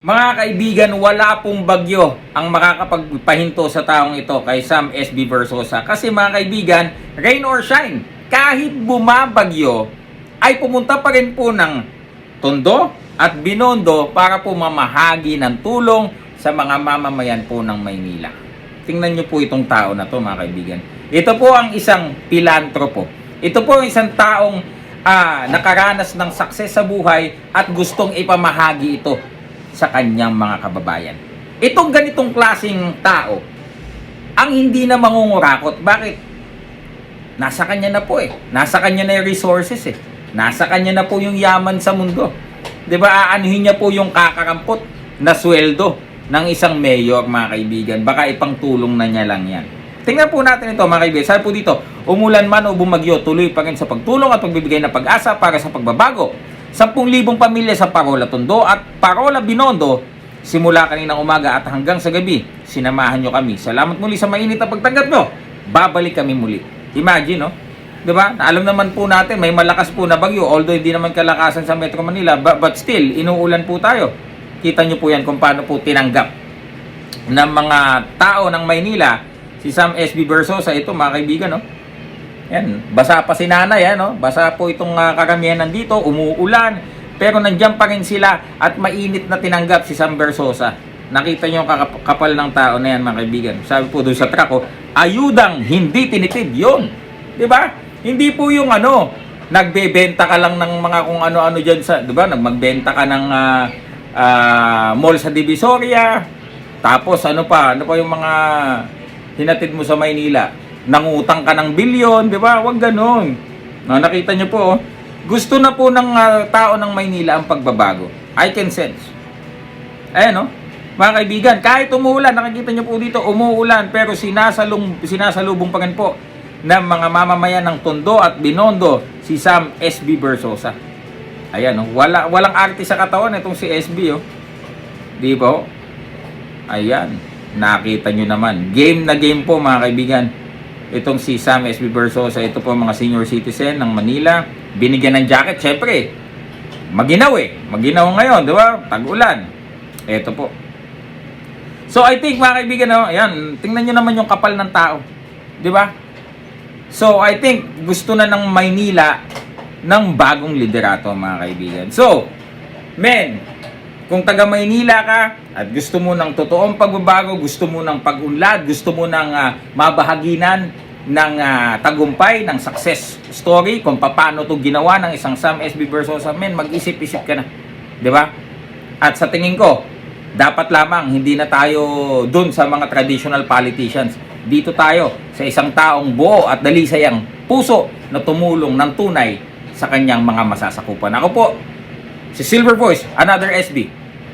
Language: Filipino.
Mga kaibigan, wala pong bagyo ang makakapagpahinto sa taong ito kay Sam SB Versosa. Kasi mga kaibigan, rain or shine, kahit bumabagyo, ay pumunta pa rin po ng Tondo at Binondo para po mamahagi ng tulong sa mga mamamayan po ng Maynila. Tingnan niyo po itong tao na to mga kaibigan. Ito po ang isang pilantropo. Ito po ang isang taong ah, nakaranas ng success sa buhay at gustong ipamahagi ito sa kanyang mga kababayan. Itong ganitong klasing tao, ang hindi na mangungurakot. Bakit? Nasa kanya na po eh. Nasa kanya na yung resources eh. Nasa kanya na po yung yaman sa mundo. 'Di ba? Aanuhin niya po yung kakarampot na sweldo ng isang mayor, mga kaibigan. Baka ipangtulong na niya lang yan. Tingnan po natin ito, mga kaibigan. Sabi po dito, umulan man o bumagyo, tuloy pa rin sa pagtulong at pagbibigay ng pag-asa para sa pagbabago. 10,000 pamilya sa Parola Tondo at Parola Binondo simula kaninang umaga at hanggang sa gabi. Sinamahan nyo kami. Salamat muli sa mainit na pagtanggap nyo. Babalik kami muli. Imagine, no? 'Di ba? Alam naman po natin may malakas po na bagyo although hindi naman kalakasan sa Metro Manila but, but still inuulan po tayo. Kita nyo po yan kung paano po tinanggap ng mga tao ng Maynila si Sam SB Versosa ito mga kaibigan no. Yan, basa pa si nanay, ano? Basa po itong uh, karamihan nandito, umuulan. Pero nandiyan pa rin sila at mainit na tinanggap si Sam Versosa. Nakita yung kakap- kapal ng tao na yan, mga kaibigan. Sabi po doon sa truck ko, ayudang hindi tinitid yun. 'Di ba? Hindi po yung ano, nagbebenta ka lang ng mga kung ano-ano diyan sa, 'di ba? Nagmagbenta ka ng ah, ah, mall sa Divisoria. Tapos ano pa, ano pa yung mga hinatid mo sa Maynila? Nangutang ka ng bilyon, 'di ba? Huwag ganoon. No, nakita niyo po, oh. gusto na po ng ah, tao ng Maynila ang pagbabago. I can sense. Ayan, no? Mga kaibigan, kahit umuulan, nakikita niyo po dito, umuulan, pero sinasalung, sinasalubong pa po ng mga mamamayan ng Tondo at Binondo si Sam SB Versosa. Ayan, no? Wala, walang arte sa katawan itong si SB, oh. Di ba, oh? Ayan, nakita nyo naman. Game na game po, mga kaibigan. Itong si Sam SB Versosa, ito po mga senior citizen ng Manila. Binigyan ng jacket, syempre. Maginaw eh. Maginaw ngayon, di ba? Tag-ulan. Ito po. So I think mga kaibigan, no, ayan, tingnan nyo naman yung kapal ng tao. Di ba? So I think gusto na ng Maynila ng bagong liderato mga kaibigan. So, men, kung taga Maynila ka at gusto mo ng totoong pagbabago, gusto mo ng pag-unlad, gusto mo ng ah, mabahaginan ng ah, tagumpay, ng success story, kung paano to ginawa ng isang Sam SB Versosa, men, mag-isip-isip ka na. ba? At sa tingin ko, dapat lamang hindi na tayo dun sa mga traditional politicians. Dito tayo sa isang taong buo at dalisay ang puso na tumulong ng tunay sa kanyang mga masasakupan. Ako po, si Silver Voice, another SB.